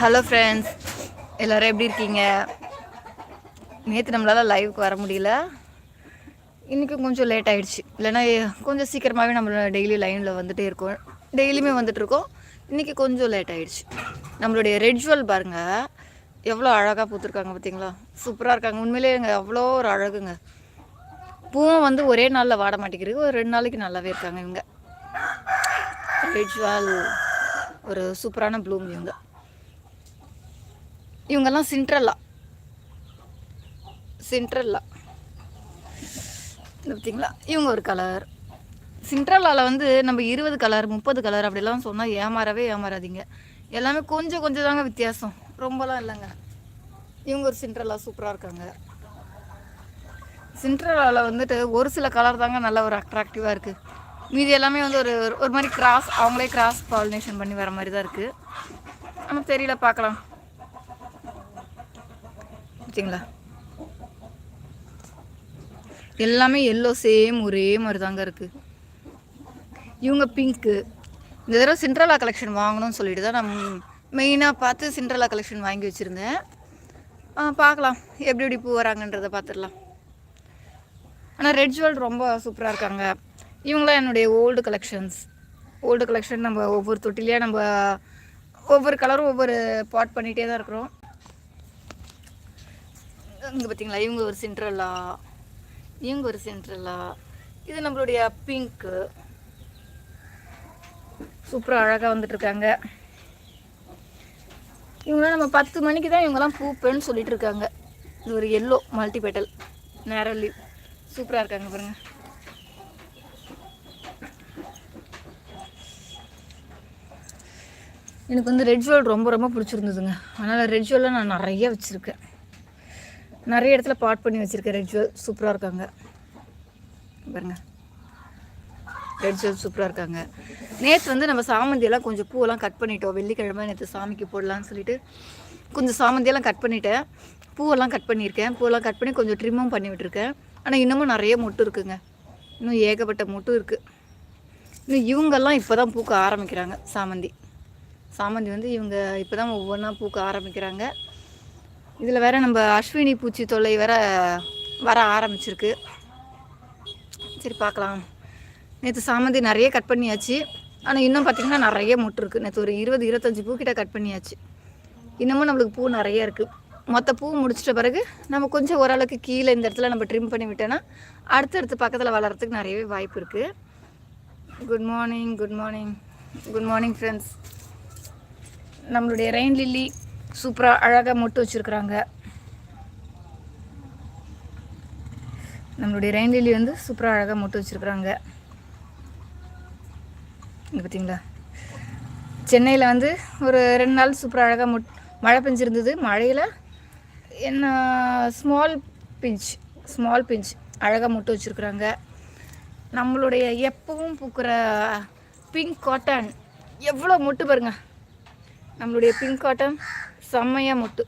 Hello friends எல்லோரும் எப்படி இருக்கீங்க? நேற்று நம்மளால் லைவுக்கு வர முடியல. இன்றைக்கும் கொஞ்சம் லேட் ஆகிடுச்சு இல்லைன்னா கொஞ்சம் சீக்கிரமாகவே நம்ம டெய்லி லைனில் வந்துகிட்டே இருக்கோம். டெய்லியுமே வந்துட்டுருக்கோம் இன்றைக்கி கொஞ்சம் லேட் ஆகிடுச்சு நம்மளுடைய ரெட்ஜுவல் பாருங்கள் எவ்வளோ அழகாக பூத்துருக்காங்க பார்த்தீங்களா சூப்பராக இருக்காங்க. உண்மையிலே எங்க அவ்வளோ ஒரு அழகுங்க. பூவும் வந்து ஒரே நாளில் வாட மாட்டேங்கிறது ஒரு ரெண்டு நாளைக்கு நல்லாவே இருக்காங்க இவங்க. ரெட்ஜுவல் ஒரு சூப்பரான ப்ளூம் இவங்க. இவங்கெல்லாம் சின்ட்ரல்லா சின்ட்ரல்லா பார்த்தீங்களா இவங்க ஒரு கலர் சின்ட்ரல்லாவில் வந்து நம்ம இருபது கலர் முப்பது கலர் அப்படிலாம் சொன்னால் ஏமாறவே ஏமாறாதீங்க. எல்லாமே கொஞ்சம் கொஞ்சம் தாங்க வித்தியாசம். ரொம்பலாம் இல்லைங்க. இவங்க ஒரு சின்ட்ரல்லா சூப்பராக இருக்காங்க. சின்ட்ரலாவில் வந்துட்டு ஒரு சில கலர் தாங்க நல்ல ஒரு அட்ராக்டிவாக இருக்குது மீதி எல்லாமே வந்து ஒரு ஒரு மாதிரி கிராஸ் அவங்களே கிராஸ் பாலினேஷன் பண்ணி வர மாதிரி தான் இருக்குது ஆனால் தெரியல பார்க்கலாம். பார்த்தீங்களா எல்லாமே எல்லோ சேம் ஒரே மாதிரி தாங்க இருக்குது இவங்க பிங்க்கு இந்த தடவை சிண்ட்ரலா கலெக்ஷன் வாங்கணும்னு சொல்லிட்டு தான் நான் மெயினாக பார்த்து சிண்ட்ரலா கலெக்ஷன் வாங்கி வச்சுருந்தேன். பார்க்கலாம். எப்படி எப்படி பூ வராங்கன்றதை பார்த்துடலாம். ஆனால் ரெட் ஜுவல் ரொம்ப சூப்பராக இருக்காங்க. இவங்களாம் என்னுடைய ஓல்டு கலெக்ஷன்ஸ் ஓல்டு கலெக்ஷன் நம்ம ஒவ்வொரு தொட்டிலையாக நம்ம ஒவ்வொரு கலரும் ஒவ்வொரு பாட் பண்ணிகிட்டே தான் இருக்கிறோம். இங்கே பார்த்தீங்களா இவங்க ஒரு சென்ட்ரலா இவங்க ஒரு சென்ட்ரலா இது நம்மளுடைய பிங்க்கு சூப்பராக அழகாக வந்துட்டுருக்காங்க. இவங்களாம் நம்ம பத்து மணிக்கு தான் இவங்கெல்லாம் பூப்பேன்னு சொல்லிட்டு இருக்காங்க இது ஒரு எல்லோ மல்டி பெட்டல் நேரல் லீவ் சூப்பராக இருக்காங்க பாருங்க. எனக்கு வந்து ரெட் ஜுவல் ரொம்ப ரொம்ப பிடிச்சிருந்ததுங்க. அதனால் ரெட் ஜுவலில் நான் நிறைய வச்சுருக்கேன். நிறைய இடத்துல பாட் பண்ணி வச்சுருக்கேன் ரெட் ஜுவல் சூப்பராக இருக்காங்க. பாருங்க. ரெட் ஜுவல் சூப்பராக இருக்காங்க. நேற்று வந்து நம்ம சாமந்தியெல்லாம் கொஞ்சம் பூவெல்லாம் கட் பண்ணிட்டோம். வெள்ளிக்கிழமை நேற்று சாமிக்கு போடலான்னு சொல்லிட்டு கொஞ்சம் சாமந்தியெல்லாம் கட் பண்ணிட்டேன். பூவெல்லாம் கட் பண்ணியிருக்கேன். பூவெல்லாம் கட் பண்ணி கொஞ்சம் ட்ரிம்மும் பண்ணி விட்டுருக்கேன். ஆனால் இன்னமும் நிறைய மொட்டு இருக்குங்க. இன்னும் ஏகப்பட்ட மொட்டு இருக்குது இன்னும் இவங்கெல்லாம் இப்போ தான் பூக்க ஆரம்பிக்கிறாங்க சாமந்தி. சாமந்தி வந்து இவங்க இப்போ தான் ஒவ்வொன்றா பூக்க ஆரம்பிக்கிறாங்க. இதில் வேற நம்ம அஸ்வினி பூச்சி தொல்லை வேற வர ஆரம்பிச்சிருக்கு. சரி பார்க்கலாம். நேற்று சாமந்தி நிறைய கட் பண்ணியாச்சு. ஆனால் இன்னும் பார்த்திங்கன்னா நிறைய மொட்டு இருக்குது நேற்று ஒரு இருபது இருபத்தஞ்சி பூக்கிட்ட கட் பண்ணியாச்சு. இன்னமும் நம்மளுக்கு பூ நிறைய இருக்குது மொத்த பூ முடிச்சிட்ட பிறகு நம்ம கொஞ்சம் ஓரளவுக்கு கீழே இந்த இடத்துல நம்ம ட்ரிம் பண்ணி விட்டோன்னா அடுத்தடுத்து பக்கத்தில் வளர்கிறதுக்கு நிறையவே வாய்ப்பு இருக்குது good morning good morning good morning friends நம்மளுடைய ரெயின் லில்லி சூப்பராக அழகாக மொட்டு வச்சுருக்குறாங்க. நம்மளுடைய ரெயின் லில்லி வந்து சூப்பராக அழகாக மொட்டு வச்சுருக்குறாங்க. இங்கே பார்த்தீங்களா சென்னையில் வந்து ஒரு ரெண்டு நாள் சூப்பராக அழகாக மொட் மழை பெஞ்சிருந்தது. மழையில் என்ன ஸ்மால் பிஞ்ச் ஸ்மால் பிஞ்ச் அழகாக மொட்டு வச்சுருக்குறாங்க. நம்மளுடைய எப்பவும் பூக்கிற பிங்க் காட்டன் எவ்வளோ மொட்டு பாருங்க. நம்மளுடைய பிங்க் காட்டன் செம்மையாக மொட்டு.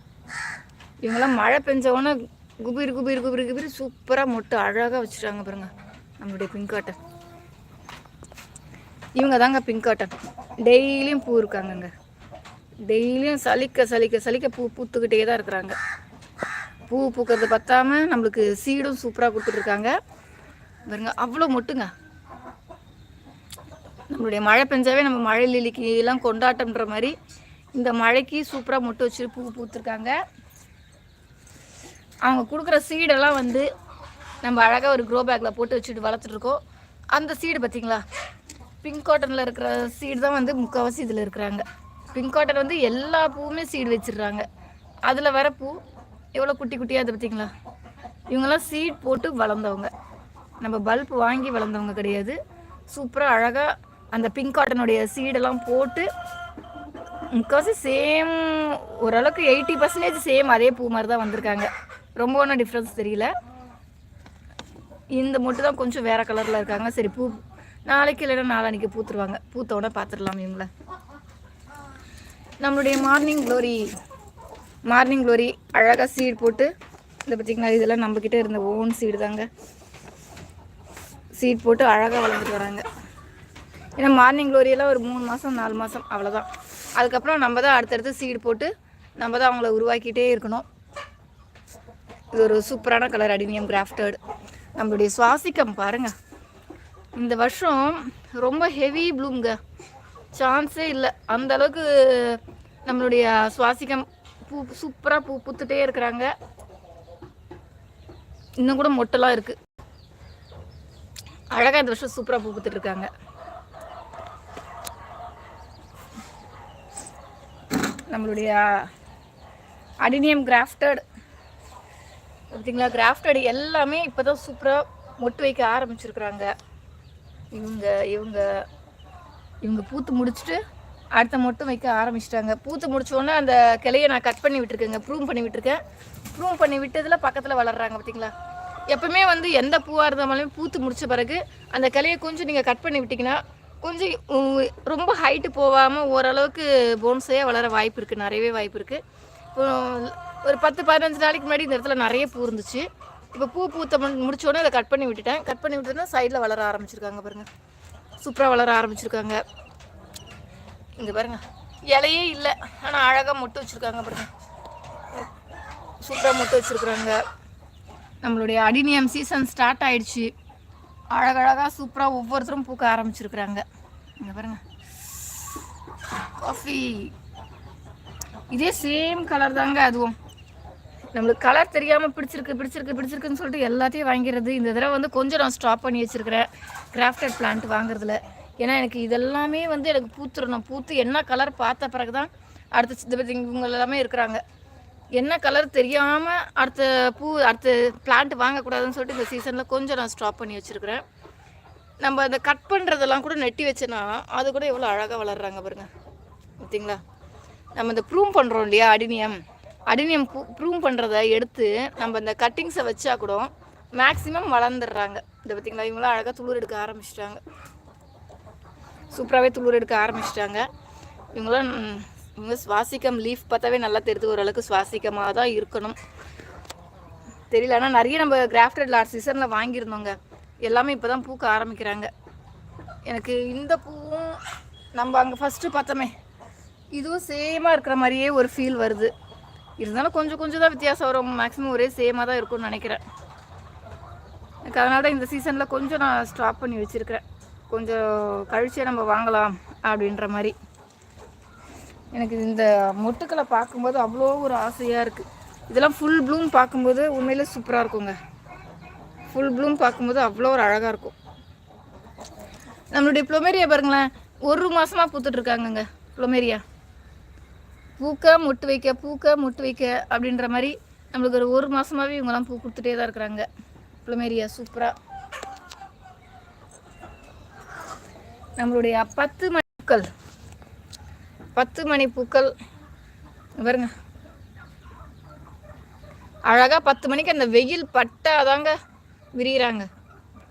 இவங்கெல்லாம் மழை பெஞ்சவொன்னே குபீர் குபீர் குபீர் குபீர் சூப்பராக மொட்டு அழகாக வச்சுட்டாங்க பாருங்க நம்மளுடைய பிங்க் காட்டன் இவங்க தாங்க பிங்க் காட்டன் டெய்லியும் பூ இருக்காங்கங்க. டெய்லியும் சலிக்க சலிக்க சலிக்க பூ பூத்துக்கிட்டே தான் இருக்கிறாங்க. பூ பூக்கிறது பத்தாம நம்மளுக்கு சீடும் சூப்பராக கொடுத்துட்ருக்காங்க. பாருங்க அவ்வளோ மொட்டுங்க. நம்மளுடைய மழை பெஞ்சாவே நம்ம மழை லிலிக்கு எல்லாம் கொண்டாட்டம்ன்ற மாதிரி இந்த மழைக்கு சூப்பராக மொட்டு வச்சு பூ பூத்துருக்காங்க. அவங்க கொடுக்குற சீடெல்லாம் வந்து நம்ம அழகாக ஒரு க்ரோ பேக்கில் போட்டு வச்சுட்டு வளர்த்துட்ருக்கோம் அந்த சீடு பார்த்திங்களா? பிங்க் காட்டனில் இருக்கிற சீடு தான் வந்து முக்கால்வாசி இதில் இருக்கிறாங்க. பிங்க் காட்டன் வந்து எல்லா பூவுமே சீடு வச்சிடுறாங்க. அதில் வர பூ எவ்வளோ குட்டி குட்டியாக அது பார்த்தீங்களா? இவங்கெல்லாம் சீட் போட்டு வளர்ந்தவங்க. நம்ம பல்ப் வாங்கி வளர்ந்தவங்க கிடையாது. சூப்பராக அழகாக அந்த பிங்க் காட்டனுடைய சீடெல்லாம் போட்டு முக்கால்வாசி சேம் ஓரளவுக்கு எயிட்டி பர்சன்டேஜ் சேம் அதே பூ மாதிரி தான் வந்திருக்காங்க. ரொம்ப ஒன்றும் டிஃப்ரென்ஸ் தெரியல. இந்த மட்டும் தான் கொஞ்சம் வேறு கலரில் இருக்காங்க. சரி பூ நாளைக்கு இல்லைன்னா நாளானிக்கு பூத்துருவாங்க. பூத்தோட பார்த்துடலாம் இவங்கள நம்மளுடைய மார்னிங் க்ளோரி மார்னிங் க்ளோரி அழகாக சீடு போட்டு இதை பார்த்திங்கன்னா இதெல்லாம் நம்மக்கிட்ட இருந்த ஓன் சீடு தாங்க. சீட் போட்டு அழகாக வளர்ந்துட்டு வராங்க. ஏன்னா மார்னிங் க்ளோரியெல்லாம் ஒரு மூணு மாதம் நாலு மாதம் அவ்வளோதான் அதுக்கப்புறம் நம்ம தான் அடுத்தடுத்து சீடு போட்டு நம்ம தான் அவங்கள உருவாக்கிட்டே இருக்கணும். இது ஒரு சூப்பரான கலர் அடினியம் கிராஃப்டட் நம்மளுடைய சுவாசிக்கம் பாருங்கள் இந்த வருஷம் ரொம்ப ஹெவி ப்ளூம்ங்க சான்ஸே இல்லை. அந்த அளவுக்கு நம்மளுடைய சுவாசிக்கம் பூ சூப்பராக பூ பூத்துட்டே இருக்கிறாங்க. இன்னும் கூட மொட்டெல்லாம் இருக்குது அழகாக இந்த வருஷம் சூப்பராக பூ பூத்துட்ருக்காங்க நம்மளுடைய அடினியம் கிராஃப்டட். பார்த்தீங்களா கிராஃப்டட் எல்லாமே இப்போ தான் சூப்பராக மொட்டு வைக்க ஆரம்பிச்சிருக்கிறாங்க. இவங்க இவங்க இவங்க பூத்து முடிச்சுட்டு அடுத்த மொட்டும் வைக்க ஆரம்பிச்சிட்டாங்க. பூத்து முடிச்சோடனே அந்த கிளையை நான் கட் பண்ணி விட்டுருக்கேங்க. ப்ரூம் பண்ணி விட்டுருக்கேன். ப்ரூம் பண்ணி விட்டதில் பக்கத்தில் வளர்றாங்க பார்த்தீங்களா எப்பவுமே வந்து எந்த பூவாக இருந்தாலுமே பூத்து முடித்த பிறகு அந்த கிளையை கொஞ்சம் நீங்கள் கட் பண்ணி விட்டிங்கன்னா கொஞ்சம் ரொம்ப ஹைட்டு போகாமல் ஓரளவுக்கு போன்ஸே வளர வாய்ப்பு இருக்குது நிறையவே வாய்ப்பு இருக்குது இப்போ ஒரு பத்து பதினஞ்சு நாளைக்கு முன்னாடி இந்த இடத்துல நிறைய பூ இருந்துச்சு. இப்போ பூ பூத்த முடிச்சோடனே அதை கட் பண்ணி விட்டுட்டேன். கட் பண்ணி விட்டுனா சைடில் வளர ஆரம்பிச்சிருக்காங்க பாருங்கள் சூப்பராக வளர ஆரம்பிச்சிருக்காங்க. இங்கே பாருங்க. இலையே இல்லை. ஆனால் அழகாக மொட்டு வச்சுருக்காங்க பாருங்கள் சூப்பராக மொட்டு வச்சுருக்குறாங்க. நம்மளுடைய அடினியம் சீசன் ஸ்டார்ட் ஆயிடுச்சு. அழகழகாக சூப்பராக ஒவ்வொருத்தரும் பூக்க ஆரம்பிச்சிருக்கிறாங்க. இங்கே பாருங்க. காஃபி இதே சேம் கலர் தாங்க அதுவும். நம்மளுக்கு கலர் தெரியாமல் பிடிச்சிருக்கு பிடிச்சிருக்கு பிடிச்சிருக்குன்னு சொல்லிட்டு எல்லாத்தையும் வாங்கிறது இந்த தடவை வந்து கொஞ்சம் நான் ஸ்டாப் பண்ணி வச்சுருக்கிறேன். கிராஃப்டட் பிளான்ட் வாங்குறதுல. ஏன்னா எனக்கு இதெல்லாமே வந்து எனக்கு பூத்துடணும். பூத்து என்ன கலர் பார்த்த பிறகு தான் அடுத்த இந்த இவங்க எல்லாமே இருக்கிறாங்க. என்ன கலர் தெரியாமல் அடுத்த பூ அடுத்த பிளான்ட் வாங்கக்கூடாதுன்னு சொல்லிட்டு இந்த சீசனில் கொஞ்சம் நான் ஸ்டாப் பண்ணி வச்சுருக்கிறேன். நம்ம அந்த கட் பண்ணுறதெல்லாம் கூட நெட்டி வச்சேன்னா அது கூட எவ்வளோ அழகாக வளர்றாங்க பாருங்கள் பார்த்தீங்களா நம்ம இந்த ப்ரூம் பண்ணுறோம் இல்லையா அடினியம். அடினியம் ப்ரூம் பண்ணுறத எடுத்து நம்ம இந்த கட்டிங்ஸை வச்சா கூட மேக்ஸிமம் வளர்ந்துடுறாங்க. இந்த பார்த்தீங்களா இவங்களாம் அழகாக துளிர் எடுக்க ஆரம்பிச்சிட்டாங்க. சூப்பராகவே துளிர் எடுக்க ஆரம்பிச்சிட்டாங்க. இவங்களாம் இவங்க சுவாசிக்கம் லீஃப் பார்த்தாவே நல்லா தெரியுது ஓரளவுக்கு சுவாசிக்கமாக தான் இருக்கணும். தெரியல ஆனால் நிறைய நம்ம கிராஃப்டட் லார்ட் சீசனில் வாங்கியிருந்தோங்க. எல்லாமே இப்போ தான் பூக்க ஆரம்பிக்கிறாங்க. எனக்கு இந்த பூவும் நம்ம அங்கே ஃபஸ்ட்டு பார்த்தோமே இதுவும் சேமாக இருக்கிற மாதிரியே ஒரு ஃபீல் வருது. இருந்தாலும் கொஞ்சம் கொஞ்சம் தான் வித்தியாசம் வரும். மேக்ஸிமம் ஒரே சேமாக தான் இருக்கும்னு நினைக்கிறேன். எனக்கு அதனால தான் இந்த சீசனில் கொஞ்சம் நான் ஸ்டாப் பண்ணி வச்சுருக்கிறேன். கொஞ்சம் கழிச்சே நம்ம வாங்கலாம் அப்படின்ற மாதிரி. எனக்கு இந்த மொட்டுக்களை பார்க்கும்போது அவ்வளோ ஒரு ஆசையாக இருக்குது இதெல்லாம் ஃபுல் ப்ளூம் பார்க்கும்போது உண்மையிலே சூப்பராக இருக்குங்க. ஃபுல் ப்ளூம் பார்க்கும்போது அவ்வளோ ஒரு அழகாக இருக்கும். நம்மளுடைய ப்ளொமேரியா பாருங்களேன் ஒரு மாதமாக பூத்துட்ருக்காங்கங்க ப்ளோமேரியா ப்ளொமேரியா பூக்க மொட்டு வைக்க பூக்க மொட்டு வைக்க அப்படின்ற மாதிரி நம்மளுக்கு ஒரு ஒரு மாதமாகவே இவங்கெல்லாம் பூ கொடுத்துட்டே தான் இருக்கிறாங்க. ப்ளொமேரியா சூப்பராக நம்மளுடைய பத்து மணிக்கள். பத்து மணி பூக்கள். பாருங்க. அழகாக பத்து மணிக்கு அந்த வெயில் பட்டாதாங்க விரிகிறாங்க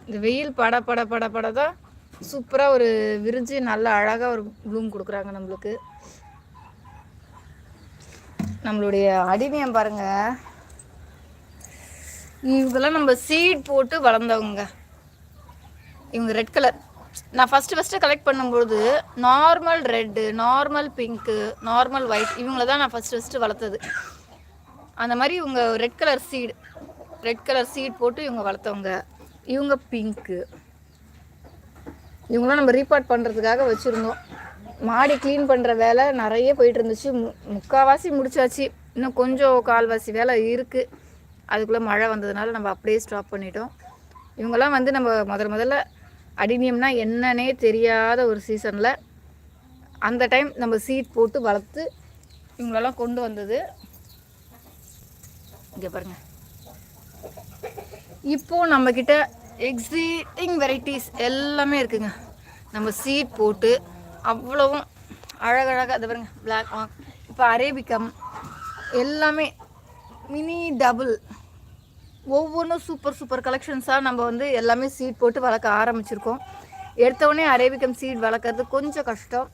இந்த வெயில் பட பட பட பட தான் சூப்பராக ஒரு விரிஞ்சு நல்லா அழகாக ஒரு ப்ளூம் கொடுக்குறாங்க நம்மளுக்கு. நம்மளுடைய அடிமையம் பாருங்க. இவங்கெல்லாம் நம்ம சீட் போட்டு வளர்ந்தவங்க. இவங்க ரெட் கலர் நான் ஃபஸ்ட்டு ஃபஸ்ட்டு கலெக்ட் பண்ணும்போது normal red normal pink normal white இவங்கள தான் நான் ஃபஸ்ட்டு ஃபஸ்ட்டு வளர்த்தது. அந்த மாதிரி இவங்க red colour seed red colour seed போட்டு இவங்க வளர்த்தவங்க. இவங்க பிங்க்கு இவங்களாம் நம்ம ரீபார்ட் பண்ணுறதுக்காக வச்சுருந்தோம். மாடி க்ளீன் பண்ணுற வேலை நிறைய போயிட்டு இருந்துச்சு மு முக்கால்வாசி முடிச்சாச்சு. இன்னும் கொஞ்சம் கால்வாசி வேலை இருக்குது அதுக்குள்ளே மழை வந்ததுனால நம்ம அப்படியே ஸ்டாப் பண்ணிட்டோம். இவங்கெல்லாம் வந்து நம்ம முதல் முதல்ல அடினியம்னா என்னன்னே தெரியாத ஒரு சீசனில் அந்த டைம் நம்ம சீட் போட்டு வளர்த்து இவங்களெல்லாம் கொண்டு வந்தது. இங்கே பாருங்க. இப்போ நம்மக்கிட்ட எக்ஸிட்டிங் வெரைட்டிஸ் எல்லாமே இருக்குங்க. நம்ம சீட் போட்டு அவ்வளவும் அழகழகாக அதை பாருங்க பிளாக் இப்போ அரேபிக்கம் எல்லாமே மினி டபுள் ஒவ்வொன்றும் சூப்பர் சூப்பர் கலெக்ஷன்ஸாக நம்ம வந்து எல்லாமே சீட் போட்டு வளர்க்க ஆரம்பிச்சிருக்கோம். எடுத்தவொடனே அரேபிக்கம் சீட் வளர்க்குறது கொஞ்சம் கஷ்டம்.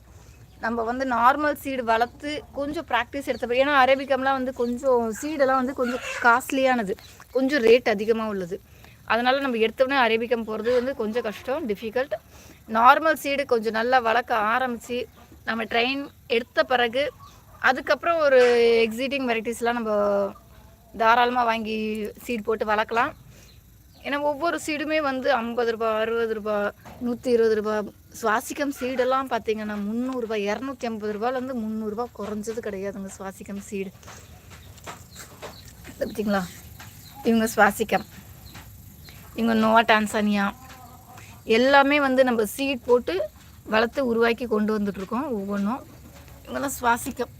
நம்ம வந்து நார்மல் சீடு வளர்த்து கொஞ்சம் ப்ராக்டிஸ் எடுத்த ஏன்னா அரேபிக்கம்லாம் வந்து கொஞ்சம் சீடெல்லாம் வந்து கொஞ்சம் காஸ்ட்லியானது கொஞ்சம் ரேட் அதிகமாக உள்ளது. அதனால் நம்ம எடுத்தோடனே அரேபிக்கம் போகிறது வந்து கொஞ்சம் கஷ்டம் டிஃபிகல்ட் நார்மல் சீடு கொஞ்சம் நல்லா வளர்க்க ஆரம்பித்து நம்ம ட்ரெயின் எடுத்த பிறகு அதுக்கப்புறம் ஒரு எக்ஸிட்டிங் வெரைட்டிஸ்லாம் நம்ம தாராளமாக வாங்கி சீட் போட்டு வளர்க்கலாம். ஏன்னா ஒவ்வொரு சீடுமே வந்து ஐம்பது ரூபா அறுபது ரூபா நூற்றி இருபது ரூபா. சுவாசிக்கம் சீடெல்லாம் பார்த்தீங்கன்னா முந்நூறுரூபா இரநூத்தி ஐம்பது ரூபாலேருந்து முந்நூறுரூபா குறைஞ்சது கிடையாதுங்க சுவாசிக்கம் சீடு பார்த்தீங்களா இவங்க சுவாசிக்கம். இவங்க நோவா டான்சானியா. எல்லாமே வந்து நம்ம சீட் போட்டு வளர்த்து உருவாக்கி கொண்டு வந்துட்ருக்கோம் ஒவ்வொன்றும். இவங்கெல்லாம் சுவாசிக்கம்.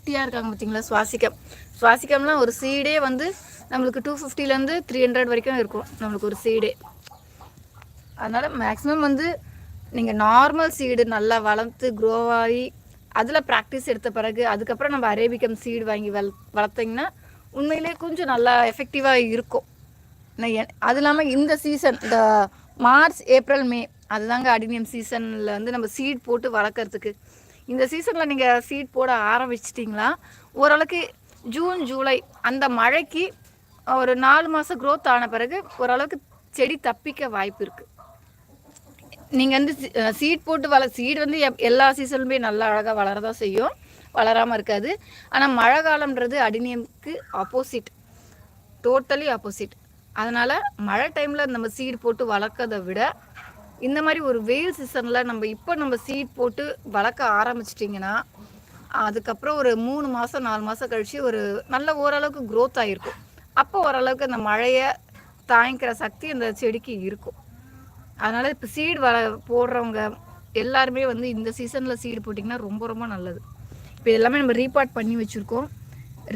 குட்டியாக இருக்காங்க பார்த்தீங்களா சுவாசிக்கம் சுவாசிக்கம்லாம் ஒரு சீடே வந்து நம்மளுக்கு டூ ஃபிஃப்டிலேருந்து த்ரீ ஹண்ட்ரட் வரைக்கும் இருக்கும். நம்மளுக்கு ஒரு சீடே அதனால் மேக்ஸிமம் வந்து நீங்கள் நார்மல் சீடு நல்லா வளர்த்து க்ரோவாகி அதில் ப்ராக்டிஸ் எடுத்த பிறகு அதுக்கப்புறம் நம்ம அரேபிக்கம் சீடு வாங்கி வள வளர்த்திங்கன்னா உண்மையிலே கொஞ்சம் நல்லா எஃபெக்டிவாக இருக்கும். அது இல்லாமல் இந்த சீசன் இந்த மார்ச் ஏப்ரல் மே அதுதாங்க அடினியம் சீசனில் வந்து நம்ம சீட் போட்டு வளர்க்குறதுக்கு இந்த சீசனில் நீங்கள் சீட் போட ஆரம்பிச்சிட்டிங்களா? ஓரளவுக்கு ஜூன் ஜூலை அந்த மழைக்கு ஒரு நாலு மாதம் க்ரோத் ஆன பிறகு ஓரளவுக்கு செடி தப்பிக்க வாய்ப்பு இருக்குது நீங்கள் வந்து சீட் போட்டு வள சீடு வந்து எப்- எல்லா சீசனுமே நல்லா அழகாக வளரதான் செய்யும். வளராமல் இருக்காது. ஆனால் மழை காலம்ன்றது அடினியம்க்கு ஆப்போசிட் டோட்டலி ஆப்போசிட் அதனால் மழை டைமில் நம்ம சீடு போட்டு வளர்க்கறதை விட இந்த மாதிரி ஒரு வெயில் சீசனில் நம்ம இப்போ நம்ம சீட் போட்டு வளர்க்க ஆரம்பிச்சிட்டிங்கன்னா அதுக்கப்புறம் ஒரு மூணு மாதம் நாலு மாதம் கழிச்சு ஒரு நல்ல ஓரளவுக்கு க்ரோத் ஆகிருக்கும் அப்போ ஓரளவுக்கு அந்த மழையை தாங்கிக்கிற சக்தி அந்த செடிக்கு இருக்கும். அதனால் இப்போ சீடு வள போடுறவங்க எல்லாருமே வந்து இந்த சீசனில் சீடு போட்டிங்கன்னா ரொம்ப ரொம்ப நல்லது. இப்போ எல்லாமே நம்ம ரீபார்ட் பண்ணி வச்சுருக்கோம்.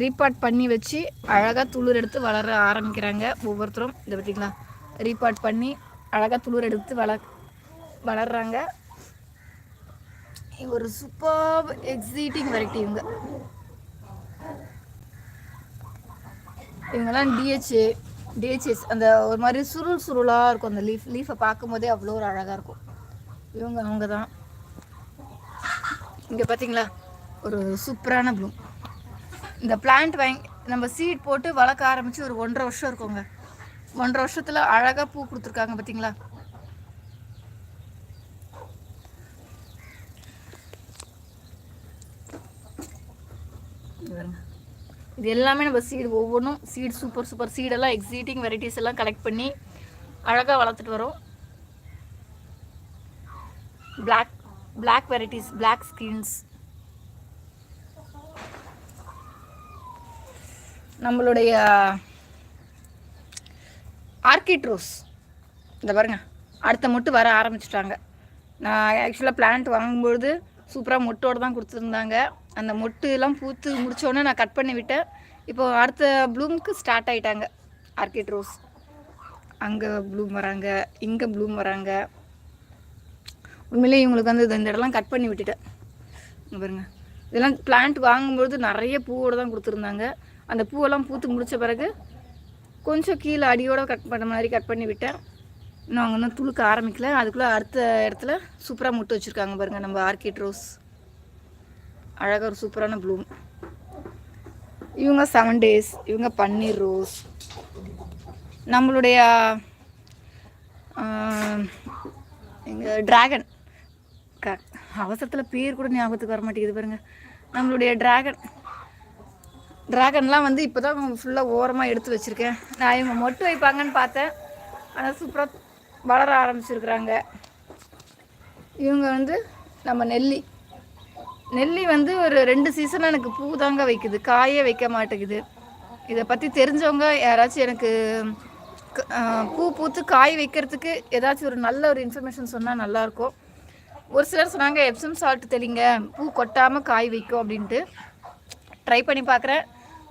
ரீபார்ட் பண்ணி வச்சு அழகாக துளிர் எடுத்து வளர ஆரம்பிக்கிறாங்க ஒவ்வொருத்தரும். இதை பார்த்திங்களா ரீபார்ட் பண்ணி அழகாக துளிர் எடுத்து வள வளர்றாங்க. ஒரு சூப்பர் எக்ஸைட்டிங் வெரைட்டி இவங்க. இவங்கெல்லாம் டிஹெச்ஏ டிஹெச்எஸ் அந்த ஒரு மாதிரி சுருள் சுருளாக இருக்கும். அந்த லீஃப் லீஃபை பார்க்கும்போதே அவ்வளோ ஒரு அழகாக இருக்கும். இவங்க அவங்க தான். இங்கே பார்த்தீங்களா ஒரு சூப்பரான ப்ளூம் இந்த பிளான்ட் வாங்கி நம்ம சீட் போட்டு வளர்க்க ஆரம்பித்து ஒரு ஒன்றரை வருஷம் இருக்குங்க. ஒன்றரை வருஷத்தில் அழகாக பூ கொடுத்துருக்காங்க பார்த்தீங்களா இது எல்லாமே நம்ம சீடு ஒவ்வொன்றும் சீட் சூப்பர் சூப்பர் சீடெல்லாம் எக்ஸிட்டிங் வெரைட்டிஸ் எல்லாம் கலெக்ட் பண்ணி அழகாக வளர்த்துட்டு வரோம். Black black varieties black skins நம்மளுடைய ஆர்கிட் ரோஸ் இந்த பாருங்க அடுத்த மொட்டு வர ஆரம்பிச்சிட்டாங்க. நான் ஆக்சுவலாக பிளான்ட் வாங்கும்பொழுது சூப்பராக மொட்டோடு தான் கொடுத்துருந்தாங்க. அந்த மொட்டுலாம் பூத்து முடித்தோடனே நான் கட் பண்ணி விட்டேன். இப்போ அடுத்த ப்ளூமுக்கு ஸ்டார்ட் ஆகிட்டாங்க ஆர்கிட் ரோஸ் அங்கே ப்ளூம் வராங்க இங்கே ப்ளூம் வராங்க. உண்மையிலேயே இவங்களுக்கு வந்து இந்த இடம்லாம் கட் பண்ணி விட்டுட்டேன். இங்கே பாருங்க இதெல்லாம் பிளான்ட் வாங்கும்பொழுது நிறைய பூவோடு தான் கொடுத்துருந்தாங்க. அந்த பூவெல்லாம் பூத்து முடித்த பிறகு கொஞ்சம் கீழே அடியோடு கட் பண்ண மாதிரி கட் பண்ணி விட்டேன். இன்னும் அவங்க இன்னும் துளுக்க ஆரம்பிக்கல. அதுக்குள்ளே அடுத்த இடத்துல சூப்பராக முட்டு வச்சுருக்காங்க பாருங்கள் நம்ம ஆர்கிட் ரோஸ். அழகாக ஒரு சூப்பரான ப்ளூம் இவங்க செவன் டேஸ் இவங்க பன்னீர் ரோஸ். நம்மளுடைய எங்கள் ட்ராகன் க அவசரத்தில் பேர் கூட ஞாபகத்துக்கு வர மாட்டேங்குது பாருங்கள் நம்மளுடைய ட்ராகன் ட்ராகன்லாம் வந்து இப்போ தான் ஃபுல்லாக ஓரமாக எடுத்து வச்சுருக்கேன். நான் இவங்க மொட்டு வைப்பாங்கன்னு பார்த்தேன். ஆனால் சூப்பராக வளர ஆரம்பிச்சிருக்கிறாங்க. இவங்க வந்து நம்ம நெல்லி. நெல்லி வந்து ஒரு ரெண்டு சீசனாக எனக்கு பூ தாங்க வைக்குது. காயே வைக்க மாட்டேங்குது. இதை பற்றி தெரிஞ்சவங்க யாராச்சும் எனக்கு பூ பூத்து காய் வைக்கிறதுக்கு ஏதாச்சும் ஒரு நல்ல ஒரு இன்ஃபர்மேஷன் சொன்னால் நல்லாயிருக்கும் ஒரு சிலர் சொன்னாங்க எப்சம் சால்ட் தெளிங்க. பூ கொட்டாமல் காய் வைக்கும் அப்படின்ட்டு. ட்ரை பண்ணி பார்க்குறேன்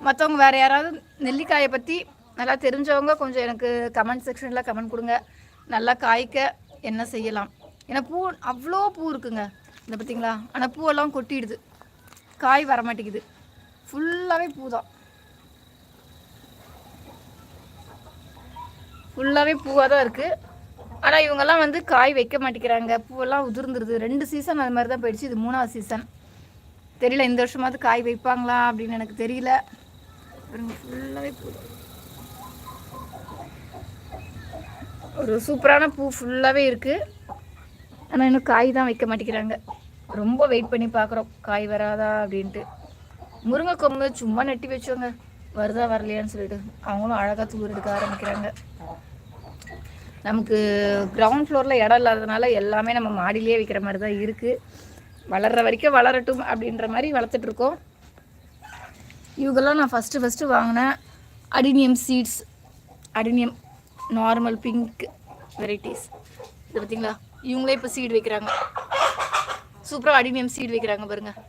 மற்றவங்க வேறு யாராவது நெல்லிக்காயை பற்றி நல்லா தெரிஞ்சவங்க கொஞ்சம் எனக்கு கமெண்ட் செக்ஷனில் கமெண்ட் கொடுங்க. நல்லா காய்க்க என்ன செய்யலாம். ஏன்னா பூ அவ்வளோ பூ இருக்குங்க. இந்த பார்த்தீங்களா ஆனால் பூவெல்லாம் கொட்டிடுது. காய் வர மாட்டேங்குது ஃபுல்லாகவே பூ தான் ஃபுல்லாகவே பூவாக தான் இருக்குது ஆனால் இவங்கெல்லாம் வந்து காய் வைக்க மாட்டேங்கிறாங்க. பூவெல்லாம் உதிர்ந்துருது. ரெண்டு சீசன் அது மாதிரி தான் போயிடுச்சு. இது மூணாவது சீசன் தெரியல இந்த வருஷமாவது காய் வைப்பாங்களா அப்படின்னு எனக்கு தெரியல. ஃபுல்லாகவே பூ. ஒரு சூப்பரான பூ ஃபுல்லாகவே இருக்குது ஆனால் இன்னும் காய் தான் வைக்க மாட்டேங்கிறாங்க. ரொம்ப வெயிட் பண்ணி பார்க்குறோம் காய் வராதா அப்படின்ட்டு. முருங்கை கொம்பு சும்மா நட்டி வச்சோங்க. வருதா வரலையான்னு சொல்லிட்டு. அவங்களும் அழகாக தூர் எடுக்க ஆரம்பிக்கிறாங்க. நமக்கு கிரவுண்ட் ஃப்ளோரில் இடம் இல்லாததுனால எல்லாமே நம்ம மாடியிலே வைக்கிற மாதிரி தான் இருக்குது வளர்கிற வரைக்கும் வளரட்டும் அப்படின்ற மாதிரி வளர்த்துட்ருக்கோம் இவங்கெல்லாம் நான் ஃபஸ்ட்டு ஃபஸ்ட்டு வாங்கினேன். Adenium seeds adenium normal pink varieties இது பார்த்தீங்களா? இவங்களே இப்போ சீடு வைக்கிறாங்க. சூப்பராக அடினியம் சீடு வைக்கிறாங்க பாருங்கள்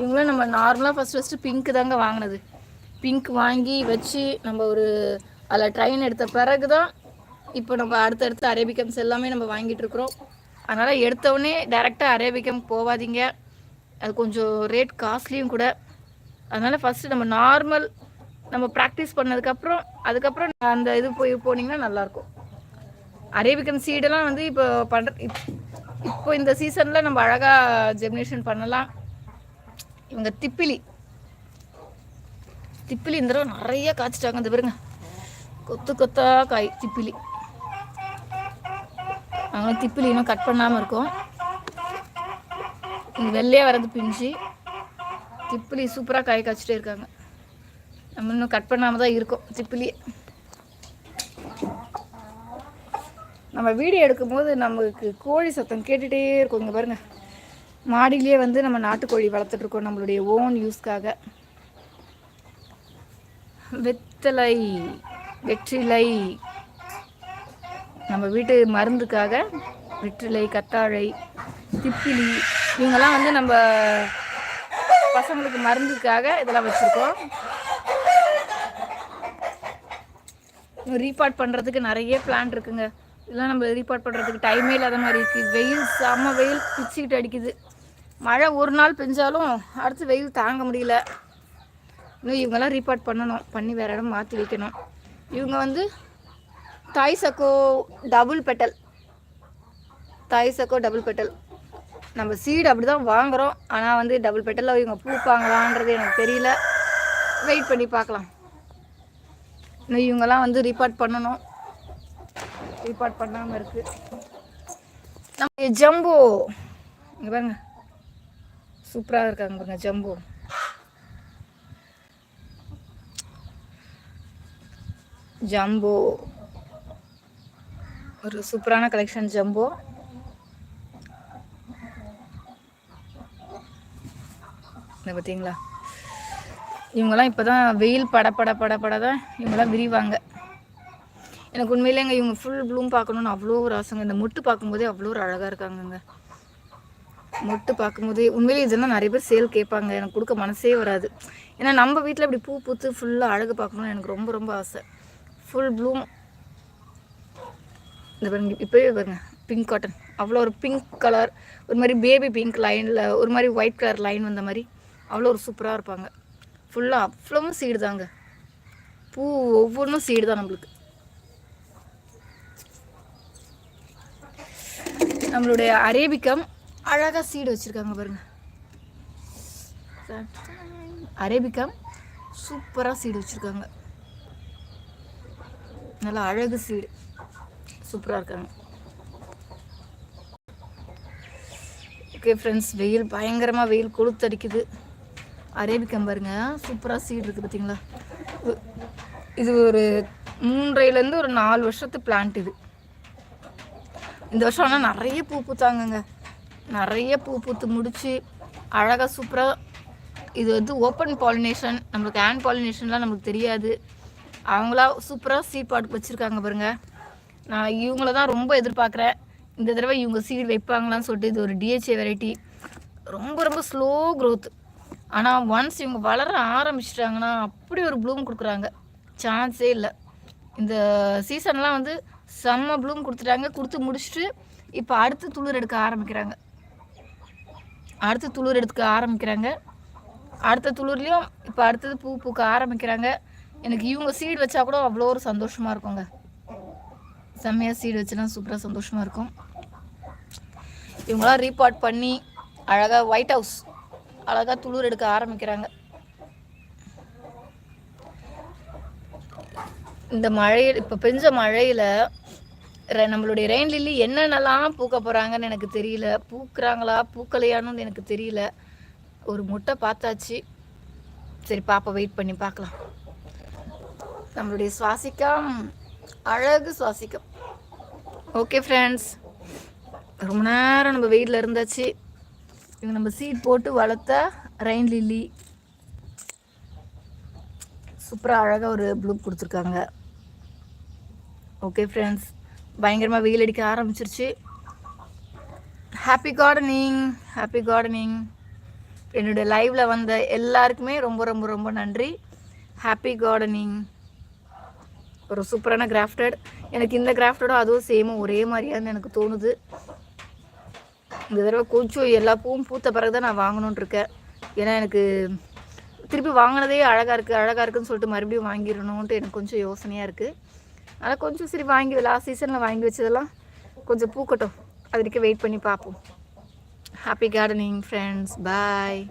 இவங்களாம் நம்ம நார்மலாக ஃபஸ்ட் ஃபஸ்ட்டு பிங்க் தாங்க வாங்கினது. பிங்க் வாங்கி வச்சு நம்ம ஒரு அதில் ட்ரெயின் எடுத்த பிறகு தான் இப்போ நம்ம அடுத்தடுத்து அரேபிகம்ஸ் எல்லாமே நம்ம வாங்கிட்டு இருக்கிறோம். அதனால் எடுத்தவுடனே டேரெக்டாக அரேபிகம் போகாதீங்க அது கொஞ்சம் ரேட் காஸ்ட்லியும் கூட. அதனால் ஃபஸ்ட்டு நம்ம நார்மல் நம்ம ப்ராக்டிஸ் பண்ணதுக்கப்புறம் அதுக்கப்புறம் அந்த இது போய் போனீங்கன்னா நல்லாயிருக்கும் அரேபிகன் சீடெல்லாம் வந்து இப்போ பண்ணுற இப்போ இந்த சீசனில் நம்ம அழகாக ஜெமினேஷன் பண்ணலாம். இவங்க திப்பிலி. திப்பிலி இந்த தடவை நிறைய காய்ச்சிட்டாங்க இந்த பாருங்க. கொத்து கொத்தா காய் திப்பிலி. நாங்களும் திப்பிலி இன்னும் கட் பண்ணாமல் இருக்கோம். இங்கே வெள்ளையாக வரது பிஞ்சு. திப்பிலி சூப்பராக காய் காய்ச்சிட்டே இருக்காங்க. நம்ம இன்னும் கட் பண்ணாமல் தான் இருக்கோம் திப்பிலியே. நம்ம வீடியோ எடுக்கும்போது நமக்கு கோழி சத்தம் கேட்டுகிட்டே இருக்கும். இங்கே பாருங்கள் மாடியிலேயே வந்து நம்ம நாட்டுக்கோழி வளர்த்துட்ருக்கோம் நம்மளுடைய ஓன் யூஸ்க்காக வெத்தலை வெற்றிலை. நம்ம வீட்டு மருந்துக்காக வெற்றிலை கத்தாழை திப்பிலி. இவங்கெல்லாம் வந்து நம்ம பசங்களுக்கு மருந்துக்காக இதெல்லாம் வச்சுருக்கோம். ரீபார்ட் பண்ணுறதுக்கு நிறைய பிளான் இருக்குங்க. இதெல்லாம் நம்ம ரீபார்ட் பண்ணுறதுக்கு டைமே இல்லாத மாதிரி இருக்குது வெயில் செம்ம வெயில் பிச்சுக்கிட்டு அடிக்குது. மழை ஒரு நாள் பெஞ்சாலும் அடுத்து வெயில் தாங்க முடியல. இன்னும் இவங்கெல்லாம் ரீபார்ட் பண்ணணும். பண்ணி வேறு இடம் மாற்றி வைக்கணும். இவங்க வந்து தாய் சக்கோ டபுள் பெட்டல் தாய் சக்கோ டபுள் பெட்டல் நம்ம சீடு அப்படி தான் வாங்குகிறோம் ஆனால் வந்து டபுள் பெட்டலில் இவங்க பூப்பாங்களான்றது எனக்கு தெரியல. வெயிட் பண்ணி பார்க்கலாம். இன்னும் இவங்கெல்லாம் வந்து ரிப்பார்ட் பண்ணணும். ரிப்போர்ட் பண்ணாமல் இருக்குது நம்ம ஜம்போ. இங்கே பாருங்க. சூப்பராக இருக்காங்க பாருங்க ஜம்போ. ஜம்போ. ஒரு சூப்பரான கலெக்ஷன் ஜம்போ. இந்த பார்த்தீங்களா? இவங்கெல்லாம் இப்போ தான் வெயில் பட பட பட பட தான் இவங்கெல்லாம் விரிவாங்க. எனக்கு உண்மையிலேங்க இவங்க ஃபுல் ப்ளூம் பார்க்கணுன்னு அவ்வளோ ஒரு ஆசைங்க. இந்த முட்டு பார்க்கும்போதே அவ்வளோ ஒரு அழகாக இருக்காங்கங்க. மொட்டு பார்க்கும்போதே உண்மையிலே இதெல்லாம் நிறைய பேர் சேல் கேட்பாங்க. எனக்கு கொடுக்க மனசே வராது. ஏன்னா நம்ம வீட்டில் இப்படி பூ பூத்து ஃபுல்லாக அழகு பார்க்கணுன்னு எனக்கு ரொம்ப ரொம்ப ஆசை. ஃபுல் ப்ளூம் இந்த பாருங்க இப்போவே பாருங்க பிங்க் காட்டன் அவ்வளோ ஒரு பிங்க் கலர் ஒரு மாதிரி பேபி பிங்க் லைனில் ஒரு மாதிரி ஒயிட் கலர் லைன் வந்த மாதிரி அவ்வளோ ஒரு சூப்பராக இருப்பாங்க. ஃபுல்லாக அவ்வளவும் சீடு தாங்க. பூ ஒவ்வொன்றும் சீடு தான் நம்மளுக்கு. நம்மளுடைய அரேபிக்கம் அழகாக சீடு வச்சுருக்காங்க பாருங்க. அரேபிக்கம் சூப்பராக சீடு வச்சுருக்காங்க. நல்லா அழகு சீடு சூப்பராக இருக்காங்க. ஓகே ஃப்ரெண்ட்ஸ் வெயில் பயங்கரமாக வெயில் கொளுத்தடிக்குது அரேபிக்கம் பாருங்க. சூப்பராக சீட் இருக்குது பார்த்தீங்களா இது- ஒரு மூன்றையிலேருந்து ஒரு நாலு வருஷத்து பிளான்ட் இது. இந்த வருஷம் ஆனால் நிறைய பூ பூத்தாங்கங்க. நிறைய பூ பூத்து முடித்து அழகாக சூப்பராக இது வந்து ஓப்பன் பாலினேஷன் நம்மளுக்கு ஹேண்ட் பாலினேஷன்லாம் நம்மளுக்கு தெரியாது. அவங்களா சூப்பராக சீட் பாட்டுக்கு வச்சுருக்காங்க பாருங்கள் நான் இவங்கள தான் ரொம்ப எதிர்பார்க்குறேன். இந்த தடவை இவங்க சீட் வைப்பாங்களான்னு சொல்லிட்டு இது ஒரு டிஹெச்ஏ வெரைட்டி ரொம்ப ரொம்ப ஸ்லோ க்ரோத் ஆனால் ஒன்ஸ் இவங்க வளர ஆரம்பிச்சிட்டாங்கன்னா அப்படி ஒரு ப்ளூம் கொடுக்குறாங்க. சான்ஸே இல்லை. இந்த சீசன்லாம் வந்து செம்ம ப்ளூம் கொடுத்துட்டாங்க. கொடுத்து முடிச்சுட்டு இப்போ அடுத்து துளிர் எடுக்க ஆரம்பிக்கிறாங்க. அடுத்து துளிர் எடுக்க ஆரம்பிக்கிறாங்க. அடுத்த துளிர்லேயும் இப்போ அடுத்தது பூ பூக்க ஆரம்பிக்கிறாங்க. எனக்கு இவங்க சீடு வச்சா கூட அவ்வளோ ஒரு சந்தோஷமாக இருக்குங்க. செம்மையாக சீடு வச்சுனா சூப்பராக சந்தோஷமாக இருக்கும். இவங்களாம் ரீபார்ட் பண்ணி அழகாக ஒயிட் ஹவுஸ் அழகாக துளிர் எடுக்க ஆரம்பிக்கிறாங்க. இந்த மழையில் இப்போ பெஞ்ச மழையில் ர- நம்மளுடைய ரெயின் லில்லி என்னென்னலாம் பூக்க போகிறாங்கன்னு எனக்கு தெரியல. பூக்குறாங்களா பூக்கலையான்னு எனக்கு தெரியல. ஒரு முட்டை பார்த்தாச்சு. சரி பாப்பா வெயிட் பண்ணி பார்க்கலாம். நம்மளுடைய சுவாசிக்கம் அழகு சுவாசிக்கம். ஓகே ஃப்ரெண்ட்ஸ் ரொம்ப நேரம் நம்ம வெயிலில் இருந்தாச்சு. இவங்க நம்ம சீட் போட்டு வளர்த்த ரெயின் லில்லி. சூப்பராக அழகாக ஒரு ப்ளூ கொடுத்துருக்காங்க. ஓகே ஃப்ரெண்ட்ஸ் பயங்கரமாக வெயில் அடிக்க ஆரம்பிச்சிருச்சு. ஹாப்பி கார்டனிங் ஹாப்பி கார்டனிங் என்னுடைய லைவில் வந்த எல்லாருக்குமே ரொம்ப ரொம்ப ரொம்ப நன்றி. ஹாப்பி கார்டனிங் ஒரு சூப்பரான கிராஃப்டட் எனக்கு இந்த கிராஃப்டோட அதுவும் சேமும் ஒரே மாதிரியான்னு எனக்கு தோணுது. இந்த தடவை கொஞ்சம் எல்லா பூவும் பூத்த பிறகு தான் நான் வாங்கணும்னு இருக்கேன். ஏன்னா எனக்கு திருப்பி வாங்கினதே அழகாக இருக்குது அழகாக இருக்குன்னு சொல்லிட்டு மறுபடியும் வாங்கிடணுன்ட்டு எனக்கு கொஞ்சம் யோசனையாக இருக்குது அதனால் கொஞ்சம் சரி வாங்கி லாஸ்ட் சீசனில் வாங்கி வச்சதெல்லாம் கொஞ்சம் பூக்கட்டும். அது வரைக்கும் வெயிட் பண்ணி பார்ப்போம். Happy gardening friends bye